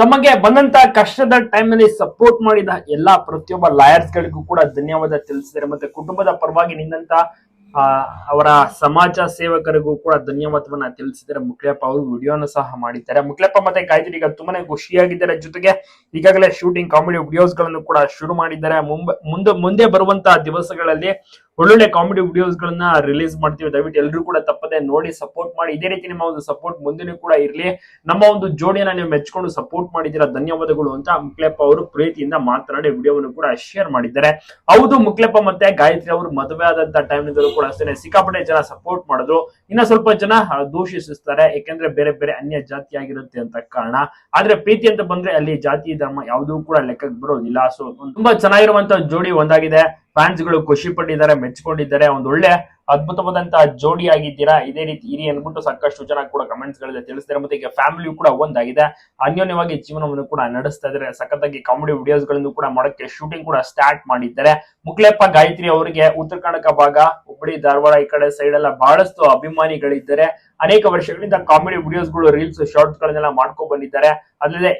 ತಮಗೆ ಬಂದಂತ ಕಷ್ಟದ ಟೈಮ್ನಲ್ಲಿ ಸಪೋರ್ಟ್ ಮಾಡಿದ ಎಲ್ಲಾ ಪ್ರತಿಯೊಬ್ಬ ಲಾಯರ್ಸ್ ಗಳಿಗೂ ಕೂಡ ಧನ್ಯವಾದ ತಿಳಿಸಿದ್ದಾರೆ. ಮತ್ತೆ ಕುಟುಂಬದ ಪರವಾಗಿ ನಿಂತ ಅವರ ಸಮಾಜ ಸೇವಕರಿಗೂ ಕೂಡ ಧನ್ಯವಾದವನ್ನ ತಿಳಿಸಿದ್ದಾರೆ. ಮುಖ್ಯಪ್ಪ ಅವರು ವಿಡಿಯೋನ ಸಹ ಮಾಡಿದ್ದಾರೆ. ಮುಖ್ಯಪ್ಪ ಮತ್ತೆ ಗಾಯತ್ರಿ ಈಗ ತುಂಬಾನೇ ಖುಷಿಯಾಗಿದ್ದಾರೆ. ಜೊತೆಗೆ ಈಗಾಗಲೇ ಶೂಟಿಂಗ್ ಕಾಮಿಡಿ ವಿಡಿಯೋಸ್ಗಳನ್ನು ಕೂಡ ಶುರು ಮಾಡಿದ್ದಾರೆ. ಮುಂಬ, ಮುಂದೆ ಮುಂದೆ ಬರುವಂತಹ ದಿವಸಗಳಲ್ಲಿ ಒಳ್ಳೊಳ್ಳೆ ಕಾಮಿಡಿ ವಿಡಿಯೋಸ್ ಗಳನ್ನ ರಿಲೀಸ್ ಮಾಡ್ತೀವಿ. ದಯವಿಟ್ಟು ಎಲ್ಲರೂ ಕೂಡ ತಪ್ಪದೆ ನೋಡಿ ಸಪೋರ್ಟ್ ಮಾಡಿ. ಇದೇ ರೀತಿ ನಿಮ್ಮ ಒಂದು ಸಪೋರ್ಟ್ ಮುಂದಿನ ಕೂಡ ಇರಲಿ. ನಮ್ಮ ಒಂದು ಜೋಡಿಯನ್ನ ನೀವು ಮೆಚ್ಕೊಂಡು ಸಪೋರ್ಟ್ ಮಾಡಿದ್ದೀರಾ, ಧನ್ಯವಾದಗಳು ಅಂತ ಮುಕ್ಲೆಪ್ಪ ಅವರು ಪ್ರೀತಿಯಿಂದ ಮಾತನಾಡಿ ವಿಡಿಯೋವನ್ನು ಕೂಡ ಶೇರ್ ಮಾಡಿದ್ದಾರೆ. ಹೌದು ಮುಕ್ಲೆಪ್ಪ ಮತ್ತೆ ಗಾಯತ್ರಿ ಅವರು ಮದುವೆ ಆದಂತ ಟೈಮ್ ನಿಂದಲೂ ಕೂಡ ಅಷ್ಟೇ ಸಿಕ್ಕಾಪಟ್ಟೆ ಜನ ಸಪೋರ್ಟ್ ಮಾಡಿದ್ರು. ಇನ್ನ ಸ್ವಲ್ಪ ಜನ ದೂಷಿಸುತ್ತಾರೆ. ಯಾಕೆಂದ್ರೆ ಬೇರೆ ಬೇರೆ ಅನ್ಯ ಜಾತಿ ಆಗಿರುತ್ತೆ ಅಂತ ಕಾರಣ. ಆದ್ರೆ ಪ್ರೀತಿ ಅಂತ ಬಂದ್ರೆ ಅಲ್ಲಿ ಜಾತಿ, ಧರ್ಮ ಯಾವುದೂ ಕೂಡ ಲೆಕ್ಕಕ್ಕೆ ಬರೋದಿಲ್ಲ. ಸೊ ತುಂಬಾ ಚೆನ್ನಾಗಿರುವಂತ ಜೋಡಿ ಒಂದಾಗಿದೆ. ಫ್ಯಾನ್ಸ್ಗಳು ಖುಷಿ ಪಟ್ಟಿದ್ದಾರೆ ಮೆಚ್ಕೊಂಡಿದ್ದಾರೆ ಒಂದ್ ಒಳ್ಳೆ ಅದ್ಭುತವಾದಂತಹ ಜೋಡಿ ಆಗಿದ್ದೀರಾ? ಇದೇ ರೀತಿ ಇರಿ ಅನ್ಬಿಟ್ಟು ಸಾಕಷ್ಟು ಜನ ಕೂಡ ಕಮೆಂಟ್ಸ್ಗಳಲ್ಲಿ ತಿಳಿಸ್ತಾರೆ. ಮತ್ತೆ ಈಗ ಫ್ಯಾಮಿಲಿ ಕೂಡ ಒಂದಾಗಿದೆ. ಅನ್ಯೋನ್ಯವಾಗಿ ಜೀವನವನ್ನು ಕೂಡ ನಡೆಸ್ತಾ ಇದ್ದಾರೆ. ಸಖತ್ತಾಗಿ ಕಾಮಿಡಿ ವಿಡಿಯೋಸ್ಗಳನ್ನು ಕೂಡ ಮಾಡೋಕ್ಕೆ ಶೂಟಿಂಗ್ ಕೂಡ ಸ್ಟಾರ್ಟ್ ಮಾಡಿದ್ದಾರೆ. ಮುಕ್ಲೆಪ್ಪ ಗಾಯತ್ರಿ ಅವರಿಗೆ ಉತ್ತರ ಕನ್ನಡ ಭಾಗ ಹುಬ್ಬಳ್ಳಿ, ಧಾರವಾಡ ಈ ಕಡೆ ಸೈಡ್ ಎಲ್ಲ ಬಹಳಷ್ಟು ಅಭಿಮಾನಿಗಳಿದ್ದಾರೆ. ಅನೇಕ ವರ್ಷಗಳಿಂದ ಕಾಮಿಡಿ ವಿಡಿಯೋಸ್ಗಳು ರೀಲ್ಸ್ ಶಾರ್ಟ್ಸ್ ಗಳನ್ನೆಲ್ಲ ಮಾಡ್ಕೊಂಡ್ ಬಂದಿದ್ದಾರೆ. ಅಲ್ಲದೆ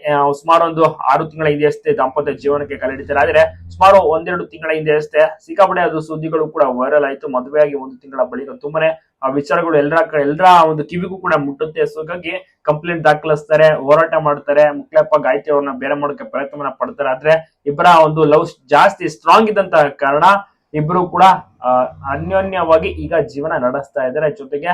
ಸುಮಾರು ಒಂದು ಆರು ತಿಂಗಳ ಹಿಂದೆ ಅಷ್ಟೇ ದಾಂಪತ್ಯ ಜೀವನಕ್ಕೆ ಕಲಿಡಿದ್ದಾರೆ ಆದ್ರೆ ಸುಮಾರು ಒಂದೆರಡು ತಿಂಗಳ ಹಿಂದೆ ಅಷ್ಟೇ ಸಿಕ್ಕಾಪಟ್ಟೆ ಅದು ಸುದ್ದಿಗಳು ಕೂಡ ವೈರಲ್ ಆಯ್ತು. ಮದುವೆಯಾಗಿ ಒಂದು ತಿಂಗಳ ಬಳಿಕ ತುಂಬಾನೇ, ಆ, ವಿಚಾರಗಳು ಎಲ್ಲರ ಎಲ್ಲರ ಒಂದು ಕಿವಿಗೂ ಕೂಡ ಮುಟ್ಟುತ್ತೆ. ಹಾಗಾಗಿ ಕಂಪ್ಲೇಂಟ್ ದಾಖಲಿಸ್ತಾರೆ, ಹೋರಾಟ ಮಾಡ್ತಾರೆ. ಮುಕ್ಲಪ್ಪ ಗಾಯತ್ರಿ ಅವ್ರನ್ನ ಬೇರೆ ಮಾಡೋಕೆ ಪ್ರಯತ್ನವನ್ನ ಪಡ್ತಾರೆ. ಆದ್ರೆ ಇಬ್ಬರ ಒಂದು ಲವ್ ಜಾಸ್ತಿ ಸ್ಟ್ರಾಂಗ್ ಇದ್ದಂತ ಕಾರಣ ಇಬ್ರು ಕೂಡ ಅನ್ಯೋನ್ಯವಾಗಿ ಈಗ ಜೀವನ ನಡೆಸ್ತಾ ಇದ್ದಾರೆ. ಜೊತೆಗೆ